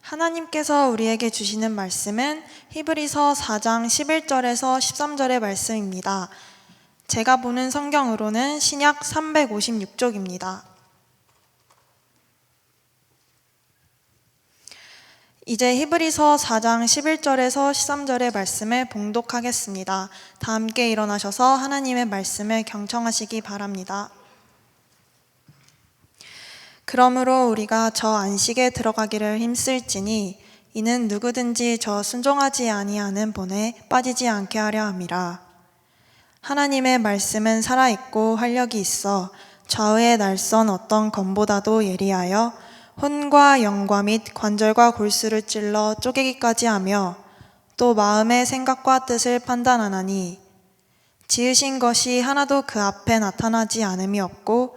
하나님께서 우리에게 주시는 말씀은 히브리서 4장 11절에서 13절의 말씀입니다. 제가 보는 성경으로는 신약 356쪽입니다. 이제 히브리서 4장 11절에서 13절의 말씀을 봉독하겠습니다. 다 함께 일어나셔서 하나님의 말씀을 경청하시기 바랍니다. 그러므로 우리가 저 안식에 들어가기를 힘쓸지니 이는 누구든지 저 순종하지 아니하는 본에 빠지지 않게 하려 함이라. 하나님의 말씀은 살아있고 활력이 있어 좌우에 날선 어떤 검보다도 예리하여 혼과 영과 및 관절과 골수를 찔러 쪼개기까지 하며 또 마음의 생각과 뜻을 판단하나니 지으신 것이 하나도 그 앞에 나타나지 않음이 없고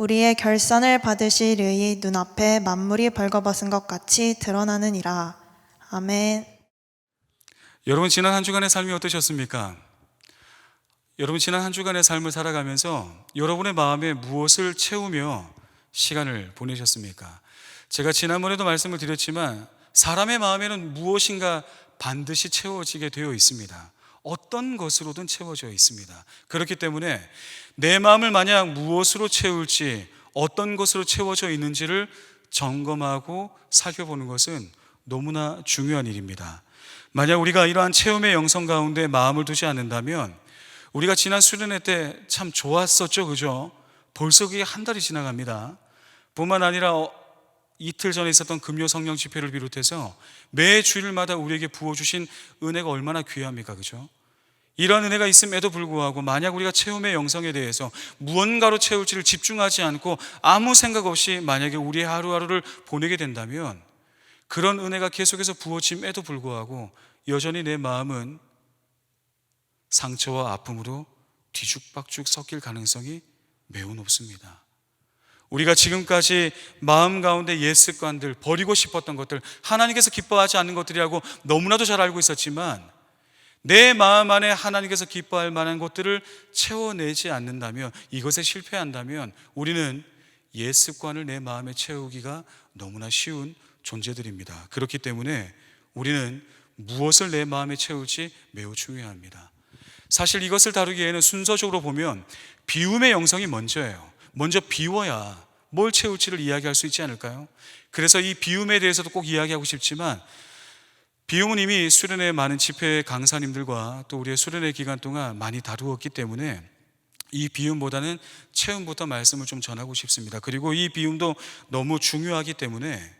우리의 결산을 받으실 의의 눈앞에 만물이 벌거벗은 것 같이 드러나느니라. 아멘. 여러분 지난 한 주간의 삶이 어떠셨습니까? 여러분 지난 한 주간의 삶을 살아가면서 여러분의 마음에 무엇을 채우며 시간을 보내셨습니까? 제가 지난번에도 말씀을 드렸지만 사람의 마음에는 무엇인가 반드시 채워지게 되어 있습니다. 어떤 것으로든 채워져 있습니다. 그렇기 때문에 내 마음을 만약 무엇으로 채울지 어떤 것으로 채워져 있는지를 점검하고 살펴보는 것은 너무나 중요한 일입니다. 만약 우리가 이러한 체험의 영성 가운데 마음을 두지 않는다면 우리가 지난 수련회 때 참 좋았었죠, 그죠? 벌써 그게 한 달이 지나갑니다. 뿐만 아니라 어, 이틀 전에 있었던 금요 성령 집회를 비롯해서 매 주일마다 우리에게 부어주신 은혜가 얼마나 귀합니까, 그죠? 이러한 은혜가 있음에도 불구하고 만약 우리가 체험의 영성에 대해서 무언가로 채울지를 집중하지 않고 아무 생각 없이 만약에 우리의 하루하루를 보내게 된다면 그런 은혜가 계속해서 부어짐에도 불구하고 여전히 내 마음은 상처와 아픔으로 뒤죽박죽 섞일 가능성이 매우 높습니다. 우리가 지금까지 마음 가운데 옛 습관들, 버리고 싶었던 것들, 하나님께서 기뻐하지 않는 것들이라고 너무나도 잘 알고 있었지만 내 마음 안에 하나님께서 기뻐할 만한 것들을 채워내지 않는다면 이것에 실패한다면 우리는 옛 습관을 내 마음에 채우기가 너무나 쉬운 존재들입니다. 그렇기 때문에 우리는 무엇을 내 마음에 채울지 매우 중요합니다. 사실 이것을 다루기에는 순서적으로 보면 비움의 영성이 먼저예요. 먼저 비워야 뭘 채울지를 이야기할 수 있지 않을까요? 그래서 이 비움에 대해서도 꼭 이야기하고 싶지만 비움은 이미 수련회 많은 집회 강사님들과 또 우리의 수련회 기간 동안 많이 다루었기 때문에 이 비움보다는 체험부터 말씀을 좀 전하고 싶습니다. 그리고 이 비움도 너무 중요하기 때문에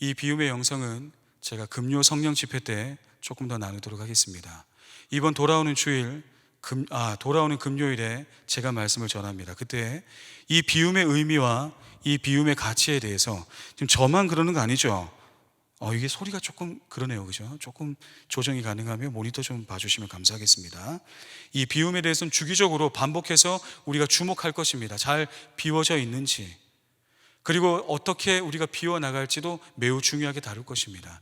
이 비움의 영성은 제가 금요 성령 집회 때 조금 더 나누도록 하겠습니다. 이번 돌아오는 주일 금, 아, 돌아오는 금요일에 제가 말씀을 전합니다. 그때 이 비움의 의미와 이 비움의 가치에 대해서 지금 저만 그러는 거 아니죠? 어, 이게 소리가 조금 그러네요. 그죠? 조금 조정이 가능하면 모니터 좀 봐주시면 감사하겠습니다. 이 비움에 대해서는 주기적으로 반복해서 우리가 주목할 것입니다. 잘 비워져 있는지. 그리고 어떻게 우리가 비워 나갈지도 매우 중요하게 다룰 것입니다.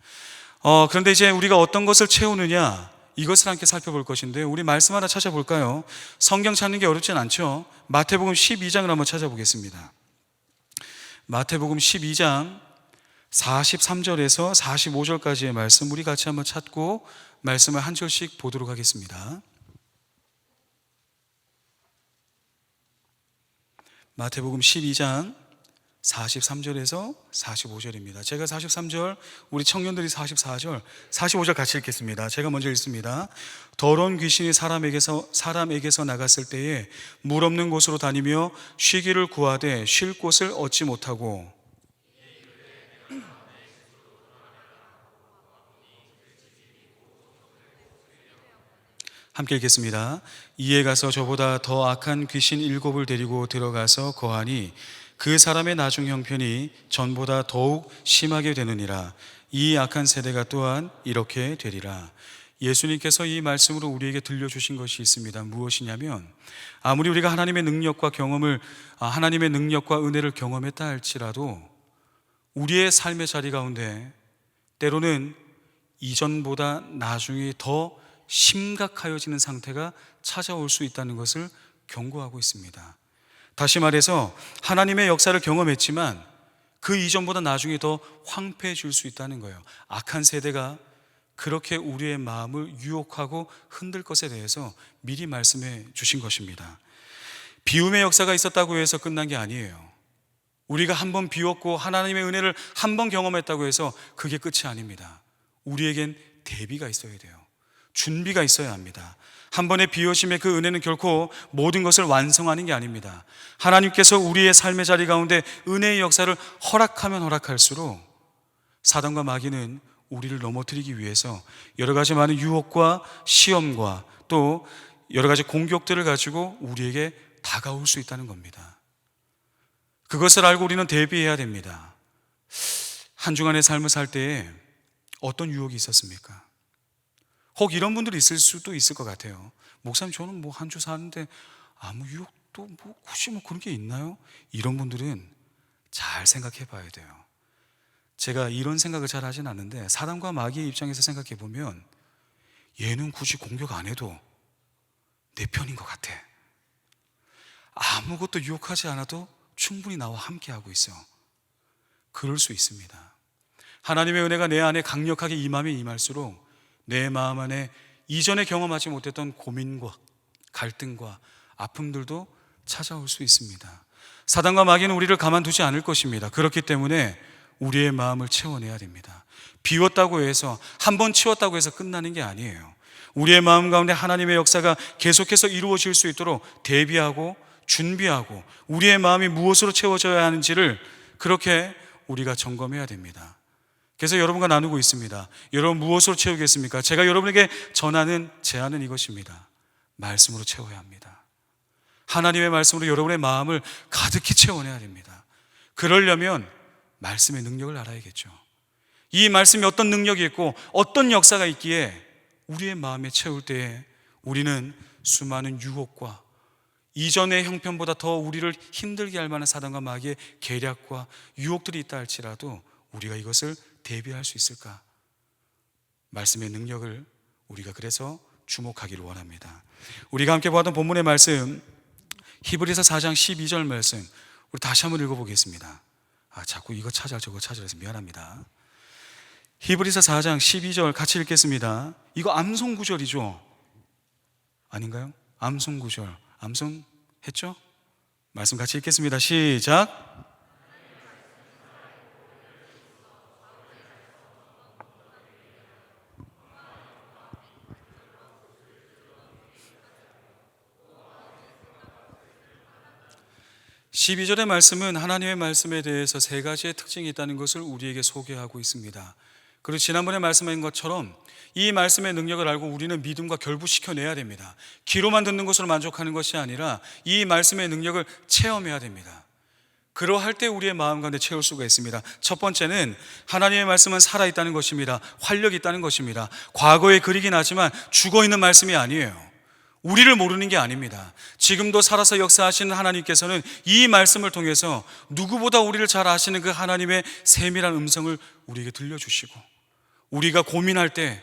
어, 그런데 이제 우리가 어떤 것을 채우느냐, 이것을 함께 살펴볼 것인데, 우리 말씀 하나 찾아볼까요? 성경 찾는 게 어렵진 않죠? 마태복음 12장을 한번 찾아보겠습니다. 마태복음 12장 43절에서 45절까지의 말씀 우리 같이 한번 찾고 말씀을 한 절씩 보도록 하겠습니다. 마태복음 12장 43절에서 45절입니다. 제가 43절, 우리 청년들이 44절, 45절 같이 읽겠습니다. 제가 먼저 읽습니다. 더러운 귀신이 사람에게서 사람에게서 나갔을 때에 물 없는 곳으로 다니며 쉬기를 구하되 쉴 곳을 얻지 못하고 함께 읽겠습니다. 이에 가서 저보다 더 악한 귀신 일곱을 데리고 들어가서 거하니 그 사람의 나중 형편이 전보다 더욱 심하게 되느니라. 이 악한 세대가 또한 이렇게 되리라. 예수님께서 이 말씀으로 우리에게 들려주신 것이 있습니다. 무엇이냐면, 아무리 우리가 하나님의 능력과 경험을, 아, 하나님의 능력과 은혜를 경험했다 할지라도, 우리의 삶의 자리 가운데 때로는 이전보다 나중에 더 심각하여지는 상태가 찾아올 수 있다는 것을 경고하고 있습니다. 다시 말해서 하나님의 역사를 경험했지만 그 이전보다 나중에 더 황폐해질 수 있다는 거예요. 악한 세대가 그렇게 우리의 마음을 유혹하고 흔들 것에 대해서 미리 말씀해 주신 것입니다. 비움의 역사가 있었다고 해서 끝난 게 아니에요. 우리가 한 번 비웠고 하나님의 은혜를 한 번 경험했다고 해서 그게 끝이 아닙니다. 우리에겐 대비가 있어야 돼요. 준비가 있어야 합니다. 한 번의 비워심의 그 은혜는 결코 모든 것을 완성하는 게 아닙니다. 하나님께서 우리의 삶의 자리 가운데 은혜의 역사를 허락하면 허락할수록 사단과 마귀는 우리를 넘어뜨리기 위해서 여러 가지 많은 유혹과 시험과 또 여러 가지 공격들을 가지고 우리에게 다가올 수 있다는 겁니다. 그것을 알고 우리는 대비해야 됩니다. 한 주간의 삶을 살 때에 어떤 유혹이 있었습니까? 혹 이런 분들이 있을 수도 있을 것 같아요. 목사님, 저는 뭐 한 주 사는데 아무 유혹도 뭐 혹시 뭐 그런 게 있나요? 이런 분들은 잘 생각해 봐야 돼요. 제가 이런 생각을 잘 하진 않는데 사단과 마귀의 입장에서 생각해 보면 얘는 굳이 공격 안 해도 내 편인 것 같아. 아무것도 유혹하지 않아도 충분히 나와 함께하고 있어. 그럴 수 있습니다. 하나님의 은혜가 내 안에 강력하게 임하면 임할수록 내 마음 안에 이전에 경험하지 못했던 고민과 갈등과 아픔들도 찾아올 수 있습니다. 사단과 마귀는 우리를 가만두지 않을 것입니다. 그렇기 때문에 우리의 마음을 채워내야 됩니다. 비웠다고 해서 한 번 치웠다고 해서 끝나는 게 아니에요. 우리의 마음 가운데 하나님의 역사가 계속해서 이루어질 수 있도록 대비하고 준비하고 우리의 마음이 무엇으로 채워져야 하는지를 그렇게 우리가 점검해야 됩니다. 그래서 여러분과 나누고 있습니다. 여러분 무엇으로 채우겠습니까? 제가 여러분에게 전하는 제안은 이것입니다. 말씀으로 채워야 합니다. 하나님의 말씀으로 여러분의 마음을 가득히 채워내야 됩니다. 그러려면 말씀의 능력을 알아야겠죠. 이 말씀이 어떤 능력이 있고 어떤 역사가 있기에 우리의 마음에 채울 때에 우리는 수많은 유혹과 이전의 형편보다 더 우리를 힘들게 할 만한 사단과 마귀의 계략과 유혹들이 있다 할지라도 우리가 이것을 대비할 수 있을까? 말씀의 능력을 우리가 그래서 주목하기를 원합니다. 우리가 함께 보았던 본문의 말씀 히브리서 4장 12절 말씀 우리 다시 한번 읽어보겠습니다. 아 자꾸 이거 찾아 저거 찾으라 해서 미안합니다. 히브리서 4장 12절 같이 읽겠습니다. 이거 암송 구절이죠? 아닌가요? 암송 구절. 암송 했죠? 말씀 같이 읽겠습니다. 시작. (12절의) 말씀은 하나님의 말씀에 대해서 세 가지의 특징이 있다는 것을 우리에게 소개하고 있습니다 그리고 지난번에 말씀한 것처럼 이 말씀의 능력을 알고 우리는 믿음과 결부시켜내야 됩니다. 귀로만 듣는 것으로 만족하는 것이 아니라 이 말씀의 능력을 체험해야 됩니다. 그러할 때 우리의 마음 가운데 채울 수가 있습니다. 첫 번째는 하나님의 말씀은 살아있다는 것입니다. 활력이 있다는 것입니다. 과거에 그리긴 하지만 죽어 있는 말씀이 아니에요. 우리를 모르는 게 아닙니다. 지금도 살아서 역사하시는 하나님께서는 이 말씀을 통해서 누구보다 우리를 잘 아시는 그 하나님의 세밀한 음성을 우리에게 들려주시고 우리가 고민할 때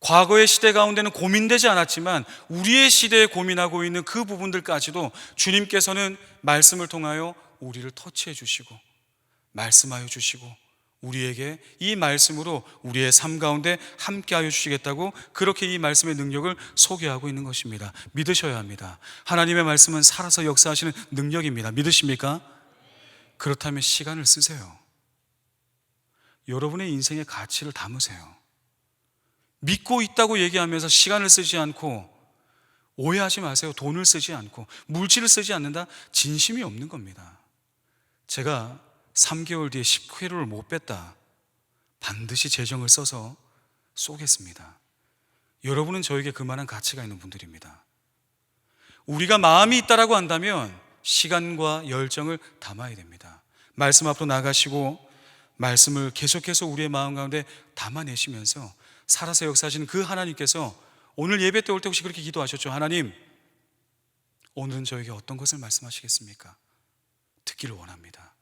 과거의 시대 가운데는 고민되지 않았지만 우리의 시대에 고민하고 있는 그 부분들까지도 주님께서는 말씀을 통하여 우리를 터치해 주시고 말씀하여 주시고 우리에게 이 말씀으로 우리의 삶 가운데 함께하여 주시겠다고 그렇게 이 말씀의 능력을 소개하고 있는 것입니다. 믿으셔야 합니다. 하나님의 말씀은 살아서 역사하시는 능력입니다. 믿으십니까? 그렇다면 시간을 쓰세요. 여러분의 인생의 가치를 담으세요. 믿고 있다고 얘기하면서 시간을 쓰지 않고 오해하지 마세요. 돈을 쓰지 않고 물질을 쓰지 않는다? 진심이 없는 겁니다. 제가 3개월 뒤에 10kg를 못 뺐다. 반드시 재정을 써서 쏘겠습니다. 여러분은 저에게 그만한 가치가 있는 분들입니다. 우리가 마음이 있다라고 한다면 시간과 열정을 담아야 됩니다. 말씀 앞으로 나가시고 말씀을 계속해서 우리의 마음 가운데 담아내시면서 살아서 역사하시는 그 하나님께서 오늘 예배 때 올 때 혹시 그렇게 기도하셨죠? 하나님, 오늘은 저에게 어떤 것을 말씀하시겠습니까? 듣기를 원합니다.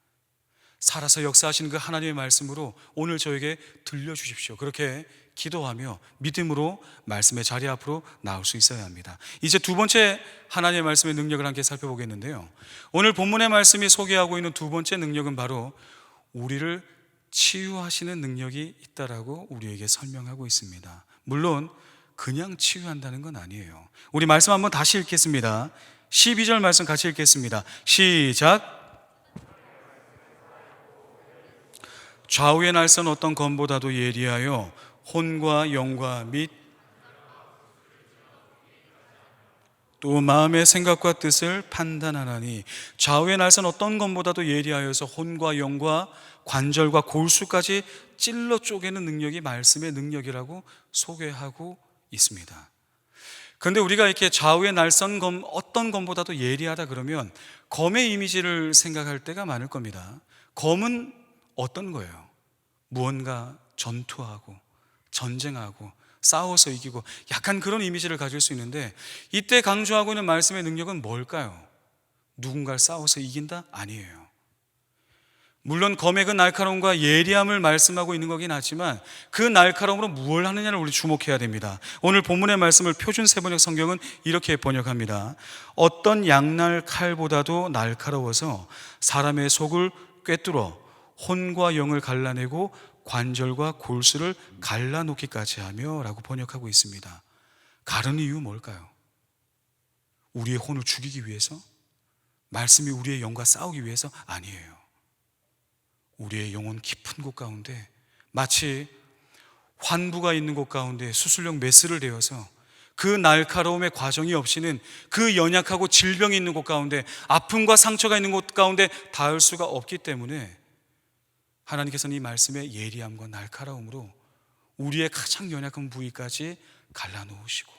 살아서 역사하시는 그 하나님의 말씀으로 오늘 저에게 들려주십시오. 그렇게 기도하며 믿음으로 말씀의 자리 앞으로 나올 수 있어야 합니다. 이제 두 번째 하나님의 말씀의 능력을 함께 살펴보겠는데요. 오늘 본문의 말씀이 소개하고 있는 두 번째 능력은 바로 우리를 치유하시는 능력이 있다라고 우리에게 설명하고 있습니다. 물론 그냥 치유한다는 건 아니에요. 우리 말씀 한번 다시 읽겠습니다. 12절 말씀 같이 읽겠습니다. 시작. 좌우의 날선 어떤 검보다도 예리하여 혼과 영과 및 또 마음의 생각과 뜻을 판단하나니 좌우의 날선 어떤 검보다도 예리하여서 혼과 영과 관절과 골수까지 찔러 쪼개는 능력이 말씀의 능력이라고 소개하고 있습니다. 그런데 우리가 이렇게 좌우의 날선 검 어떤 검보다도 예리하다 그러면 검의 이미지를 생각할 때가 많을 겁니다. 검은 어떤 거예요? 무언가 전투하고 전쟁하고 싸워서 이기고 약간 그런 이미지를 가질 수 있는데 이때 강조하고 있는 말씀의 능력은 뭘까요? 누군가를 싸워서 이긴다? 아니에요. 물론 검의 그 날카로움과 예리함을 말씀하고 있는 거긴 하지만 그 날카로움으로 무엇을 하느냐를 우리 주목해야 됩니다. 오늘 본문의 말씀을 표준 세번역 성경은 이렇게 번역합니다. 어떤 양날 칼보다도 날카로워서 사람의 속을 꿰뚫어 혼과 영을 갈라내고 관절과 골수를 갈라놓기까지 하며 라고 번역하고 있습니다. 가른 이유 뭘까요? 우리의 혼을 죽이기 위해서? 말씀이 우리의 영과 싸우기 위해서? 아니에요. 우리의 영혼 깊은 곳 가운데 마치 환부가 있는 곳 가운데 수술용 메스를 대어서 그 날카로움의 과정이 없이는 그 연약하고 질병이 있는 곳 가운데 아픔과 상처가 있는 곳 가운데 닿을 수가 없기 때문에 하나님께서는 이 말씀의 예리함과 날카로움으로 우리의 가장 연약한 부위까지 갈라놓으시고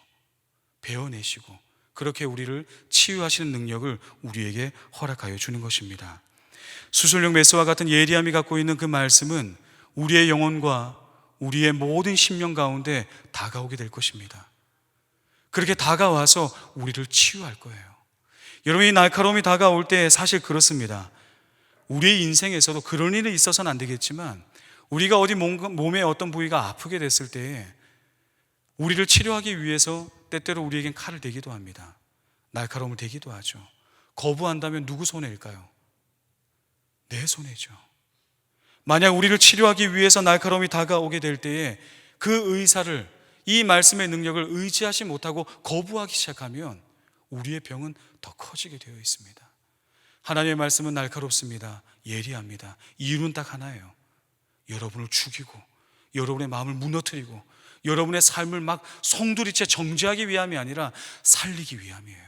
베어내시고 그렇게 우리를 치유하시는 능력을 우리에게 허락하여 주는 것입니다. 수술용 메스와 같은 예리함이 갖고 있는 그 말씀은 우리의 영혼과 우리의 모든 심령 가운데 다가오게 될 것입니다. 그렇게 다가와서 우리를 치유할 거예요. 여러분, 이 날카로움이 다가올 때 사실 그렇습니다. 우리의 인생에서도 그런 일이 있어서는 안 되겠지만 우리가 어디 몸, 몸의 어떤 부위가 아프게 됐을 때 우리를 치료하기 위해서 때때로 우리에겐 칼을 대기도 합니다. 날카로움을 대기도 하죠. 거부한다면 누구 손해일까요? 내 손해죠. 만약 우리를 치료하기 위해서 날카로움이 다가오게 될 때에 그 의사를 이 말씀의 능력을 의지하지 못하고 거부하기 시작하면 우리의 병은 더 커지게 되어 있습니다. 하나님의 말씀은 날카롭습니다. 예리합니다. 이유는 딱 하나예요. 여러분을 죽이고 여러분의 마음을 무너뜨리고 여러분의 삶을 막 송두리째 정지하기 위함이 아니라 살리기 위함이에요.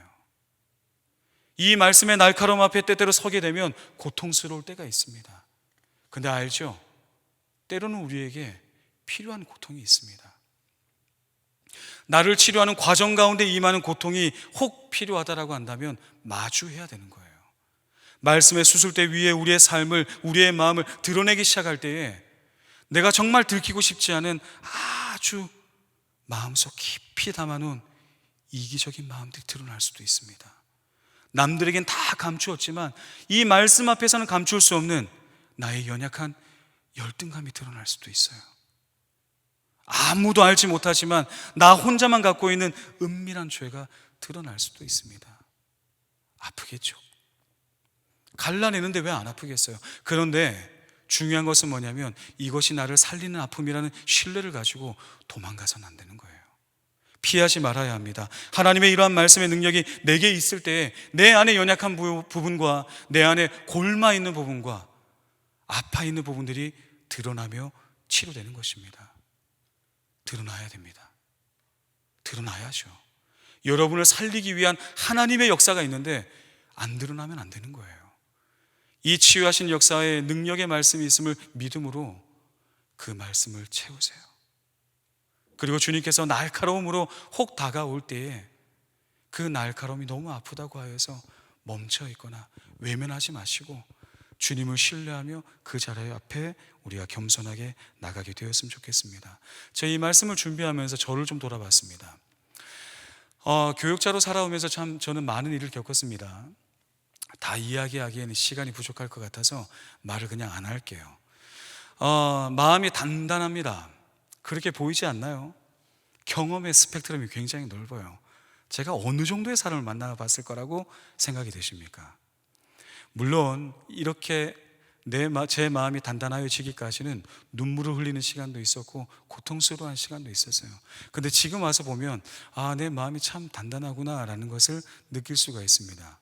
이 말씀의 날카로움 앞에 때때로 서게 되면 고통스러울 때가 있습니다. 근데 알죠? 때로는 우리에게 필요한 고통이 있습니다. 나를 치료하는 과정 가운데 임하는 고통이 혹 필요하다라고 한다면 마주해야 되는 거예요. 말씀의 수술대 위에 우리의 삶을, 우리의 마음을 드러내기 시작할 때에 내가 정말 들키고 싶지 않은 아주 마음속 깊이 담아놓은 이기적인 마음들이 드러날 수도 있습니다. 남들에겐 다 감추었지만 이 말씀 앞에서는 감출 수 없는 나의 연약한 열등감이 드러날 수도 있어요. 아무도 알지 못하지만 나 혼자만 갖고 있는 은밀한 죄가 드러날 수도 있습니다. 아프겠죠. 갈라내는데 왜 안 아프겠어요? 그런데 중요한 것은 뭐냐면 이것이 나를 살리는 아픔이라는 신뢰를 가지고 도망가서는 안 되는 거예요. 피하지 말아야 합니다. 하나님의 이러한 말씀의 능력이 내게 있을 때 내 안에 연약한 부분과 내 안에 골마 있는 부분과 아파 있는 부분들이 드러나며 치료되는 것입니다. 드러나야 됩니다. 드러나야죠. 여러분을 살리기 위한 하나님의 역사가 있는데 안 드러나면 안 되는 거예요. 이 치유하신 역사의 능력의 말씀이 있음을 믿음으로 그 말씀을 채우세요. 그리고 주님께서 날카로움으로 혹 다가올 때에 그 날카로움이 너무 아프다고 하여서 멈춰 있거나 외면하지 마시고 주님을 신뢰하며 그 자리 앞에 우리가 겸손하게 나가게 되었으면 좋겠습니다. 저희 이 말씀을 준비하면서 저를 좀 돌아봤습니다. 어, 교육자로 살아오면서 참 저는 많은 일을 겪었습니다. 다 이야기하기에는 시간이 부족할 것 같아서 말을 그냥 안 할게요. 어, 마음이 단단합니다. 그렇게 보이지 않나요? 경험의 스펙트럼이 굉장히 넓어요. 제가 어느 정도의 사람을 만나봤을 거라고 생각이 되십니까? 물론 이렇게 내, 마- 제 마음이 단단하여지기까지는 눈물을 흘리는 시간도 있었고 고통스러운 시간도 있었어요. 근데 지금 와서 보면 아, 내 마음이 참 단단하구나라는 것을 느낄 수가 있습니다.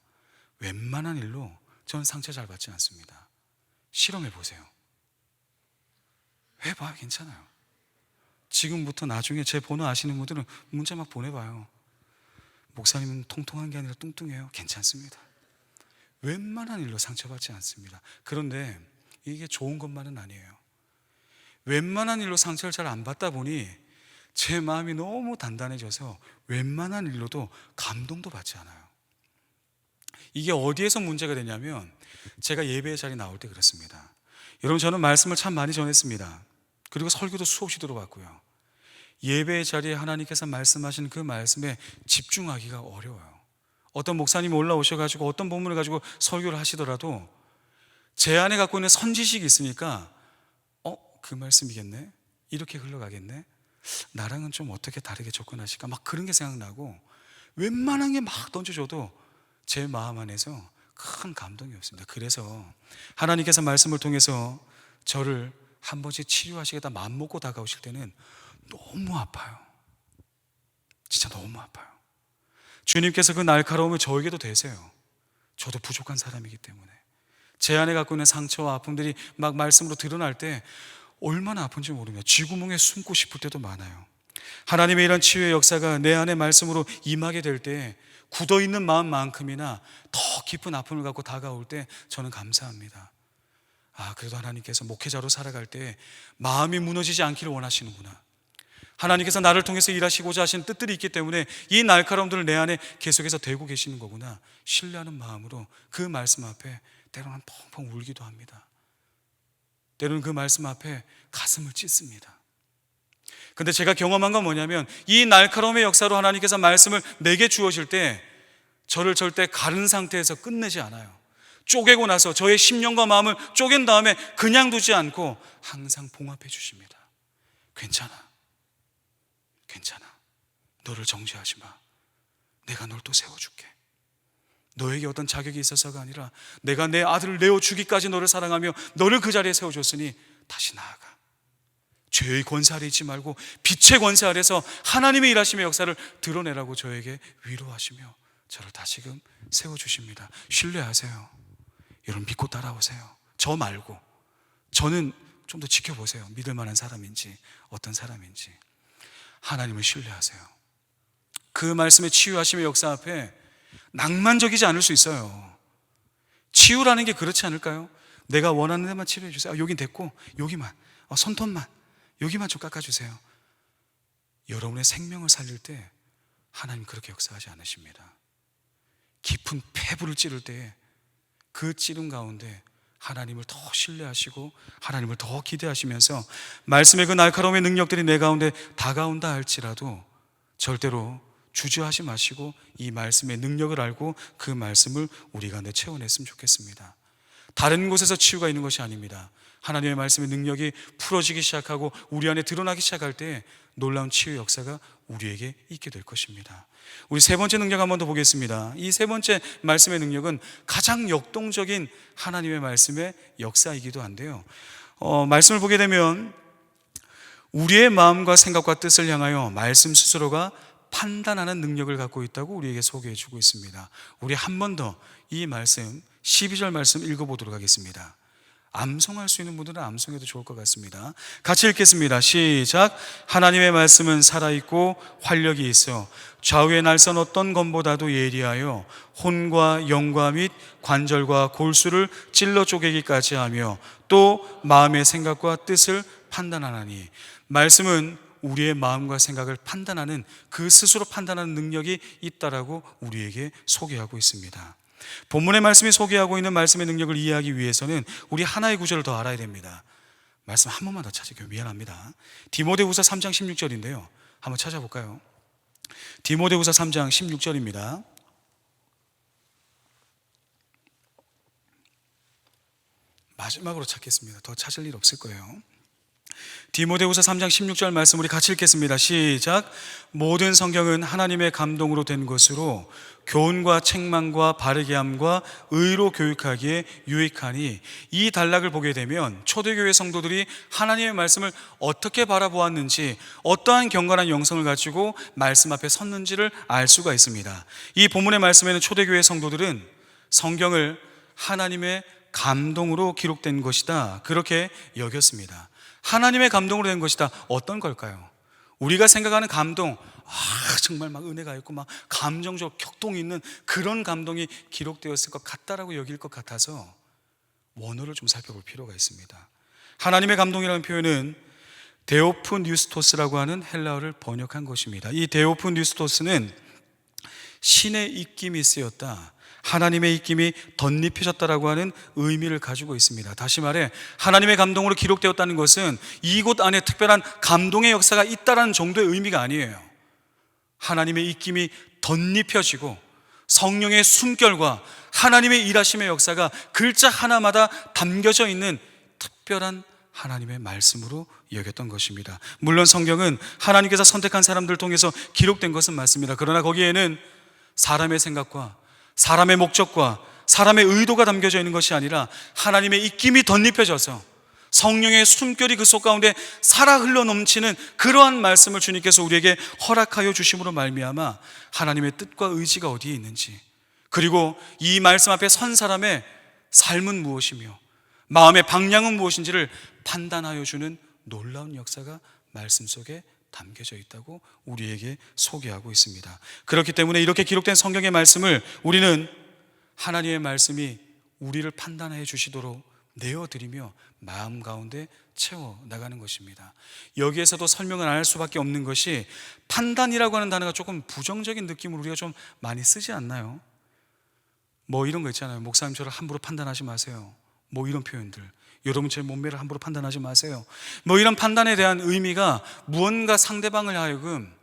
웬만한 일로 전 상처 잘 받지 않습니다. 실험해 보세요. 해봐, 괜찮아요. 지금부터 나중에 제 번호 아시는 분들은 문자 막 보내봐요. 목사님은 통통한 게 아니라 뚱뚱해요. 괜찮습니다. 웬만한 일로 상처받지 않습니다. 그런데 이게 좋은 것만은 아니에요. 웬만한 일로 상처를 잘 안 받다 보니 제 마음이 너무 단단해져서 웬만한 일로도 감동도 받지 않아요. 이게 어디에서 문제가 되냐면 제가 예배의 자리에 나올 때 그렇습니다. 여러분 저는 말씀을 참 많이 전했습니다. 그리고 설교도 수없이 들어봤고요. 예배의 자리에 하나님께서 말씀하신 그 말씀에 집중하기가 어려워요. 어떤 목사님이 올라오셔가지고 어떤 본문을 가지고 설교를 하시더라도 제 안에 갖고 있는 선지식이 있으니까 어? 그 말씀이겠네? 이렇게 흘러가겠네? 나랑은 좀 어떻게 다르게 접근하실까? 막 그런 게 생각나고 웬만한 게 막 던져줘도 제 마음 안에서 큰 감동이 없습니다. 그래서 하나님께서 말씀을 통해서 저를 한 번씩 치료하시겠다 마음 먹고 다가오실 때는 너무 아파요. 진짜 너무 아파요. 주님께서 그 날카로움을 저에게도 되세요. 저도 부족한 사람이기 때문에. 제 안에 갖고 있는 상처와 아픔들이 막 말씀으로 드러날 때 얼마나 아픈지 모릅니다. 쥐구멍에 숨고 싶을 때도 많아요. 하나님의 이런 치유의 역사가 내 안에 말씀으로 임하게 될 때 굳어 있는 마음만큼이나 더 깊은 아픔을 갖고 다가올 때 저는 감사합니다. 아, 그래도 하나님께서 목회자로 살아갈 때 마음이 무너지지 않기를 원하시는구나. 하나님께서 나를 통해서 일하시고자 하신 뜻들이 있기 때문에 이 날카로움들을 내 안에 계속해서 되고 계시는 거구나. 신뢰하는 마음으로 그 말씀 앞에 때로는 펑펑 울기도 합니다. 때로는 그 말씀 앞에 가슴을 찢습니다. 근데 제가 경험한 건 뭐냐면 이 날카로움의 역사로 하나님께서 말씀을 내게 주어질 때 저를 절대 가른 상태에서 끝내지 않아요. 쪼개고 나서 저의 심령과 마음을 쪼갠 다음에 그냥 두지 않고 항상 봉합해 주십니다. 괜찮아. 괜찮아. 너를 정죄하지 마. 내가 널 또 세워줄게. 너에게 어떤 자격이 있어서가 아니라 내가 내 아들을 내어 주기까지 너를 사랑하며 너를 그 자리에 세워줬으니 다시 나아가. 죄의 권세 아래 있지 말고 빛의 권세 아래서 하나님의 일하심의 역사를 드러내라고 저에게 위로하시며 저를 다시금 세워주십니다. 신뢰하세요. 여러분 믿고 따라오세요. 저 말고 저는 좀 더 지켜보세요. 믿을 만한 사람인지 어떤 사람인지 하나님을 신뢰하세요. 그 말씀의 치유하심의 역사 앞에 낭만적이지 않을 수 있어요. 치유라는 게 그렇지 않을까요? 내가 원하는 데만 치료해 주세요. 아, 여긴 됐고 여기만 아, 손톱만 여기만 좀 깎아주세요. 여러분의 생명을 살릴 때 하나님 그렇게 역사하지 않으십니다. 깊은 폐부를 찌를 때 그 찌름 가운데 하나님을 더 신뢰하시고 하나님을 더 기대하시면서 말씀의 그 날카로움의 능력들이 내 가운데 다가온다 할지라도 절대로 주저하지 마시고 이 말씀의 능력을 알고 그 말씀을 우리 가운데 채워냈으면 좋겠습니다. 다른 곳에서 치유가 있는 것이 아닙니다. 하나님의 말씀의 능력이 풀어지기 시작하고 우리 안에 드러나기 시작할 때 놀라운 치유 역사가 우리에게 있게 될 것입니다. 우리 세 번째 능력 한번 더 보겠습니다. 이 세 번째 말씀의 능력은 가장 역동적인 하나님의 말씀의 역사이기도 한데요. 어, 말씀을 보게 되면 우리의 마음과 생각과 뜻을 향하여 말씀 스스로가 판단하는 능력을 갖고 있다고 우리에게 소개해 주고 있습니다. 우리 한 번 더 이 말씀 12절 말씀 읽어보도록 하겠습니다. 암송할 수 있는 분들은 암송해도 좋을 것 같습니다. 같이 읽겠습니다. 시작. 하나님의 말씀은 살아있고 활력이 있어 좌우의 날선 어떤 검보다도 예리하여 혼과 영과 및 관절과 골수를 찔러 쪼개기까지 하며 또 마음의 생각과 뜻을 판단하나니 말씀은 우리의 마음과 생각을 판단하는 그 스스로 판단하는 능력이 있다라고 우리에게 소개하고 있습니다. 본문의 말씀이 소개하고 있는 말씀의 능력을 이해하기 위해서는 우리 하나의 구절을 더 알아야 됩니다. 말씀 한 번만 더 찾을게요. 미안합니다. 디모데후서 3장 16절인데요. 한번 찾아볼까요? 디모데후서 3장 16절입니다. 마지막으로 찾겠습니다. 더 찾을 일 없을 거예요. 디모데후서 3장 16절 말씀 우리 같이 읽겠습니다. 시작. 모든 성경은 하나님의 감동으로 된 것으로 교훈과 책망과 바르게 함과 의로 교육하기에 유익하니 이 단락을 보게 되면 초대교회 성도들이 하나님의 말씀을 어떻게 바라보았는지 어떠한 경건한 영성을 가지고 말씀 앞에 섰는지를 알 수가 있습니다. 이 본문의 말씀에는 초대교회 성도들은 성경을 하나님의 감동으로 기록된 것이다. 그렇게 여겼습니다. 하나님의 감동으로 된 것이다. 어떤 걸까요? 우리가 생각하는 감동, 아, 정말 막 은혜가 있고 막 감정적 격동이 있는 그런 감동이 기록되었을 것 같다라고 여길 것 같아서 원어를 좀 살펴볼 필요가 있습니다. 하나님의 감동이라는 표현은 데오프 뉴스토스라고 하는 헬라어를 번역한 것입니다. 이 데오프 뉴스토스는 신의 입김이 쓰였다. 하나님의 입김이 덧입혀졌다라고 하는 의미를 가지고 있습니다. 다시 말해 하나님의 감동으로 기록되었다는 것은 이곳 안에 특별한 감동의 역사가 있다라는 정도의 의미가 아니에요. 하나님의 입김이 덧입혀지고 성령의 숨결과 하나님의 일하심의 역사가 글자 하나마다 담겨져 있는 특별한 하나님의 말씀으로 여겼던 것입니다. 물론 성경은 하나님께서 선택한 사람들을 통해서 기록된 것은 맞습니다. 그러나 거기에는 사람의 생각과 사람의 목적과 사람의 의도가 담겨져 있는 것이 아니라 하나님의 입김이 덧입혀져서 성령의 숨결이 그 속 가운데 살아 흘러 넘치는 그러한 말씀을 주님께서 우리에게 허락하여 주심으로 말미암아 하나님의 뜻과 의지가 어디에 있는지 그리고 이 말씀 앞에 선 사람의 삶은 무엇이며 마음의 방향은 무엇인지를 판단하여 주는 놀라운 역사가 말씀 속에 담겨져 있다고 우리에게 소개하고 있습니다. 그렇기 때문에 이렇게 기록된 성경의 말씀을 우리는 하나님의 말씀이 우리를 판단해 주시도록 내어드리며 마음 가운데 채워 나가는 것입니다. 여기에서도 설명을 안 할 수밖에 없는 것이 판단이라고 하는 단어가 조금 부정적인 느낌을 우리가 좀 많이 쓰지 않나요? 뭐 이런 거 있잖아요. 목사님처럼 함부로 판단하지 마세요. 뭐 이런 표현들. 여러분 제 몸매를 함부로 판단하지 마세요. 뭐 이런 판단에 대한 의미가 무언가 상대방을 하여금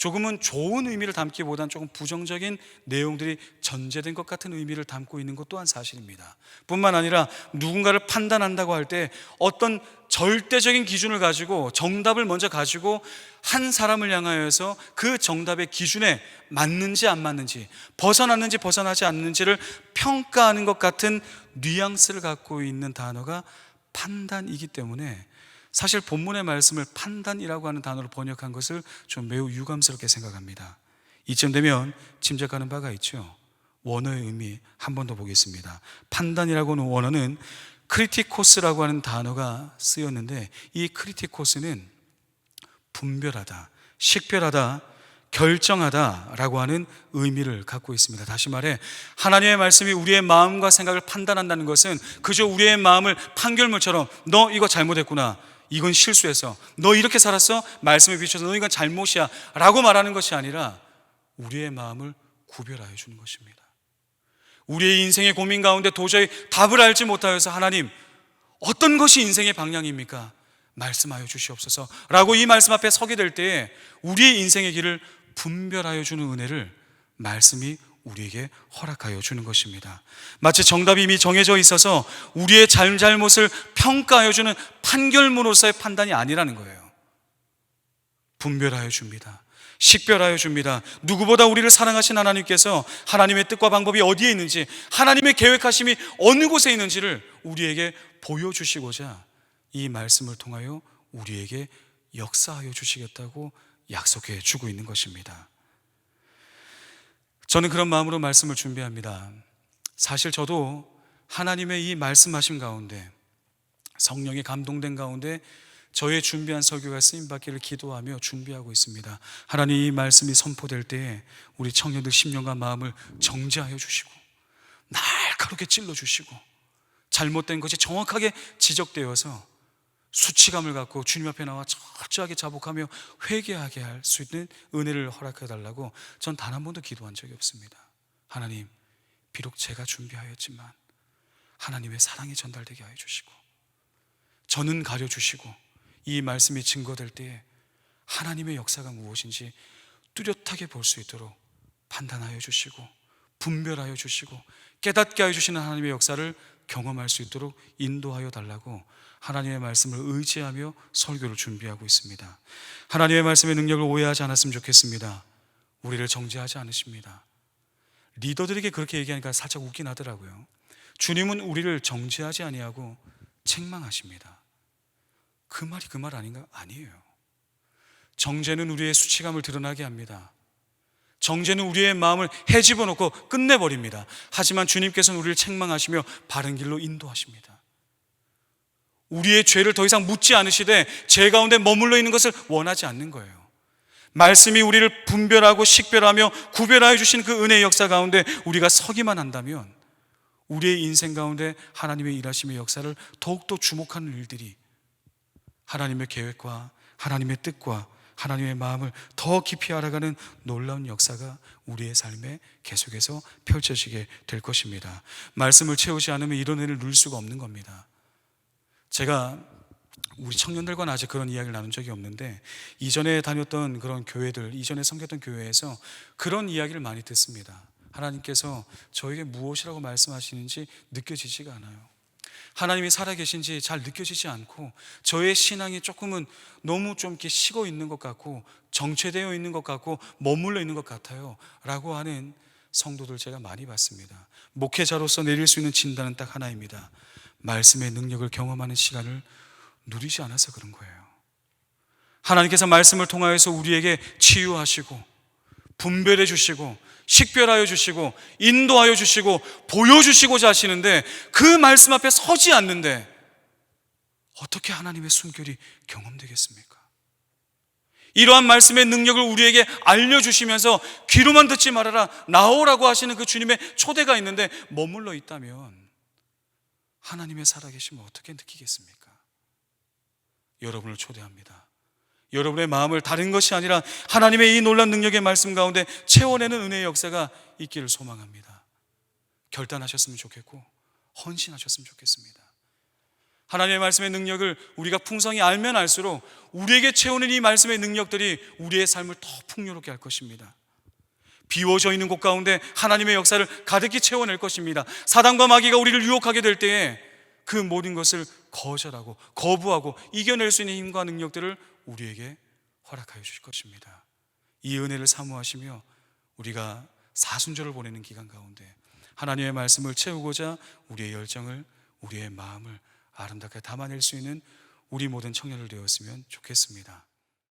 조금은 좋은 의미를 담기보다는 조금 부정적인 내용들이 전제된 것 같은 의미를 담고 있는 것 또한 사실입니다. 뿐만 아니라 누군가를 판단한다고 할 때 어떤 절대적인 기준을 가지고 정답을 먼저 가지고 한 사람을 향하여서 그 정답의 기준에 맞는지 안 맞는지 벗어났는지 벗어나지 않는지를 평가하는 것 같은 뉘앙스를 갖고 있는 단어가 판단이기 때문에 사실 본문의 말씀을 판단이라고 하는 단어로 번역한 것을 좀 매우 유감스럽게 생각합니다. 이쯤 되면 짐작하는 바가 있죠. 원어의 의미 한 번 더 보겠습니다. 판단이라고 하는 원어는 크리티코스라고 하는 단어가 쓰였는데 이 크리티코스는 분별하다, 식별하다, 결정하다라고 하는 의미를 갖고 있습니다. 다시 말해 하나님의 말씀이 우리의 마음과 생각을 판단한다는 것은 그저 우리의 마음을 판결물처럼 너 이거 잘못했구나. 이건 실수해서 너 이렇게 살았어? 말씀에 비춰서 너 이건 잘못이야 라고 말하는 것이 아니라 우리의 마음을 구별하여 주는 것입니다. 우리의 인생의 고민 가운데 도저히 답을 알지 못하여서 하나님 어떤 것이 인생의 방향입니까? 말씀하여 주시옵소서 라고 이 말씀 앞에 서게 될 때에 우리의 인생의 길을 분별하여 주는 은혜를 말씀이 우리에게 허락하여 주는 것입니다. 마치 정답이 이미 정해져 있어서 우리의 잘잘못을 평가하여 주는 판결문으로서의 판단이 아니라는 거예요. 분별하여 줍니다. 식별하여 줍니다. 누구보다 우리를 사랑하신 하나님께서 하나님의 뜻과 방법이 어디에 있는지, 하나님의 계획하심이 어느 곳에 있는지를 우리에게 보여주시고자 이 말씀을 통하여 우리에게 역사하여 주시겠다고 약속해 주고 있는 것입니다. 저는 그런 마음으로 말씀을 준비합니다. 사실 저도 하나님의 이 말씀하심 가운데 성령의 감동된 가운데 저의 준비한 설교가 쓰임 받기를 기도하며 준비하고 있습니다. 하나님 이 말씀이 선포될 때에 우리 청년들 심령과 마음을 정지하여 주시고 날카롭게 찔러 주시고 잘못된 것이 정확하게 지적되어서 수치감을 갖고 주님 앞에 나와 철저하게 자복하며 회개하게 할 수 있는 은혜를 허락해 달라고 전 단 한 번도 기도한 적이 없습니다. 하나님, 비록 제가 준비하였지만 하나님의 사랑이 전달되게 하여 주시고 저는 가려 주시고 이 말씀이 증거될 때에 하나님의 역사가 무엇인지 뚜렷하게 볼 수 있도록 판단하여 주시고 분별하여 주시고 깨닫게 하여 주시는 하나님의 역사를 경험할 수 있도록 인도하여 달라고 하나님의 말씀을 의지하며 설교를 준비하고 있습니다. 하나님의 말씀의 능력을 오해하지 않았으면 좋겠습니다. 우리를 정죄하지 않으십니다. 리더들에게 그렇게 얘기하니까 살짝 웃긴 하더라고요. 주님은 우리를 정죄하지 아니하고 책망하십니다. 그 말이 그 말 아닌가? 아니에요. 정죄는 우리의 수치감을 드러나게 합니다. 정죄는 우리의 마음을 해집어 놓고 끝내버립니다. 하지만 주님께서는 우리를 책망하시며 바른 길로 인도하십니다. 우리의 죄를 더 이상 묻지 않으시되 죄 가운데 머물러 있는 것을 원하지 않는 거예요. 말씀이 우리를 분별하고 식별하며 구별하여 주신 그 은혜의 역사 가운데 우리가 서기만 한다면 우리의 인생 가운데 하나님의 일하심의 역사를 더욱더 주목하는 일들이 하나님의 계획과 하나님의 뜻과 하나님의 마음을 더 깊이 알아가는 놀라운 역사가 우리의 삶에 계속해서 펼쳐지게 될 것입니다. 말씀을 채우지 않으면 이런 은혜를 누릴 수가 없는 겁니다. 제가 우리 청년들과는 아직 그런 이야기를 나눈 적이 없는데 이전에 다녔던 그런 교회들, 이전에 섬겼던 교회에서 그런 이야기를 많이 듣습니다. 하나님께서 저에게 무엇이라고 말씀하시는지 느껴지지가 않아요. 하나님이 살아계신지 잘 느껴지지 않고 저의 신앙이 조금은 너무 좀 이렇게 식어 있는 것 같고 정체되어 있는 것 같고 머물러 있는 것 같아요. 라고 하는 성도들 제가 많이 봤습니다. 목회자로서 내릴 수 있는 진단은 딱 하나입니다. 말씀의 능력을 경험하는 시간을 누리지 않아서 그런 거예요. 하나님께서 말씀을 통하여서 우리에게 치유하시고 분별해 주시고 식별하여 주시고 인도하여 주시고 보여주시고자 하시는데 그 말씀 앞에 서지 않는데 어떻게 하나님의 숨결이 경험되겠습니까? 이러한 말씀의 능력을 우리에게 알려주시면서 귀로만 듣지 말아라 나오라고 하시는 그 주님의 초대가 있는데 머물러 있다면 하나님의 살아계심을 어떻게 느끼겠습니까? 여러분을 초대합니다. 여러분의 마음을 다른 것이 아니라 하나님의 이 놀란 능력의 말씀 가운데 채워내는 은혜의 역사가 있기를 소망합니다. 결단하셨으면 좋겠고 헌신하셨으면 좋겠습니다. 하나님의 말씀의 능력을 우리가 풍성히 알면 알수록 우리에게 채우는 이 말씀의 능력들이 우리의 삶을 더 풍요롭게 할 것입니다. 비워져 있는 곳 가운데 하나님의 역사를 가득히 채워낼 것입니다. 사단과 마귀가 우리를 유혹하게 될 때에 그 모든 것을 거절하고 거부하고 이겨낼 수 있는 힘과 능력들을 우리에게 허락하여 주실 것입니다. 이 은혜를 사모하시며 우리가 사순절을 보내는 기간 가운데 하나님의 말씀을 채우고자 우리의 열정을 우리의 마음을 아름답게 담아낼 수 있는 우리 모든 청년을 되었으면 좋겠습니다.